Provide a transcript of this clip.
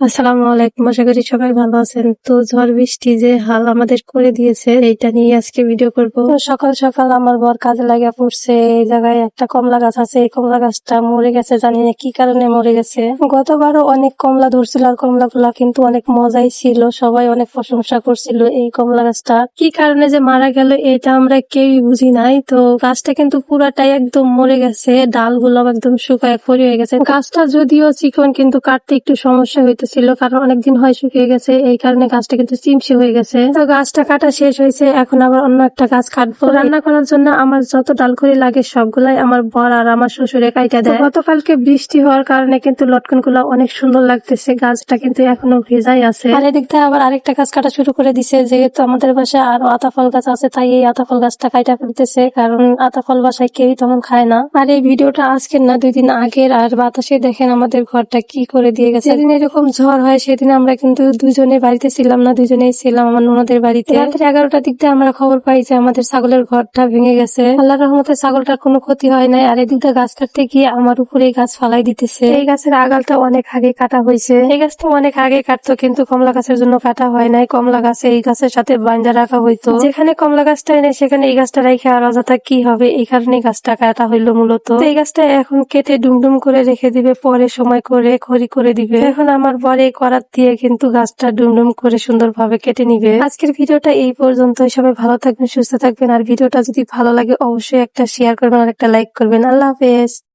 আসসালামু আলাইকুম, আশা করি সবাই ভালো আছেন। তো ঝড় বৃষ্টি যে হাল আমাদের করে দিয়েছে, এইটা নিয়ে আজকে ভিডিও করব। সকাল সকাল আমার বর কাজে লাগা পড়ছে, এই জায়গায় একটা কমলা গাছ আছে, এই কমলা গাছটা মরে গেছে, জানি না কি কারণে মরে গেছে। গতবারও অনেক কমলা ধরছিল আর কমলা গুলা কিন্তু অনেক মজাই ছিল, সবাই অনেক প্রশংসা করছিল এই কমলা গাছটা। কি কারণে যে মারা গেল এটা আমরা কেউই বুঝি নাই, তো গাছটা কিন্তু পুরাটাই একদম মরে গেছে ডালগুলো একদম শুকায় খড়ি হয়ে গেছে। গাছটা যদিও চিকন, কিন্তু কাটতে একটু সমস্যা হইতেছিল কারণ অনেকদিন হয় শুকিয়ে গেছে, এই কারণে গাছটা কিন্তু চিমসি হয়ে গেছে। তো গাছটা কাটা শেষ হয়েছে, এখন আবার অন্য একটা গাছ কাটবো। রান্না করার জন্য আমার যত ডাল খড়ি লাগে সবগুলাই আমার বর আর আমার শ্বশুরে কাইটা দেয়। গতকালকে বৃষ্টি হওয়ার কারণে কিন্তু লটকনগুলা অনেক সুন্দর লাগতেছে, গাছটা কিন্তু এখনও ভেজাই আছে। আর এদিক থেকে আবার আরেকটা গাছ কাটা শুরু করে দিছে, যেহেতু আমাদের বাসায় আরও আতাফল গাছ আছে, তাই এই আতাফল গাছটা কাইটা ফেলতেছে কারণ আতাফল বাসায় কেউই তেমন খায় না। আর এই ভিডিওটা আজকের না, দুই দিন আগের, আর বাতাসে দেখেন আমাদের ঘরটা কি করে দিয়ে গেছে। এরকম ঝড় হয় সেদিন আমরা কিন্তু দুজনে বাড়িতে ছিলাম না দুজনেই ছিলাম আমার ননদের বাড়িতে। রাত্রে এগারোটার দিক দিয়ে আমরা খবর পাই যে আমাদের ছাগলের ঘরটা ভেঙে গেছে। আল্লাহ রহমতে ছাগলটার কোনো ক্ষতি হয় নাই আর এদিক দিয়ে গাছ কাটতে গিয়ে আমার উপরে এই গাছ ফালাই দিতেছে। এই গাছের আগালটা অনেক আগে কাটা হয়েছে। এই গাছটা অনেক আগে কাটতো কিন্তু কমলা গাছের জন্য কাটা হয় নাই। কমলা গাছে এই গাছের সাথে বাইন্দা রাখা হইতো। যেখানে কমলা গাছটা এনে সেখানে এই গাছটা রেখে আর অযথা কি হবে? এই কারণে গাছটা কাটা হইল মূলত। এই গাছটা এখন কেটে ডুমডুম করে রেখে দিবে পরে সময় করে খড়ি করে দিবে। এখন আমার এই করাত দিয়ে কিন্তু গাছটা ডুমডুম করে সুন্দরভাবে কেটে নিবে। আজকের ভিডিওটা এই পর্যন্ত সবাই ভালো থাকবেন, সুস্থ থাকবেন। আর ভিডিওটা যদি ভালো লাগে, অবশ্যই একটা শেয়ার করবেন আর একটা লাইক করবেন। আল্লাহ হাফেজ।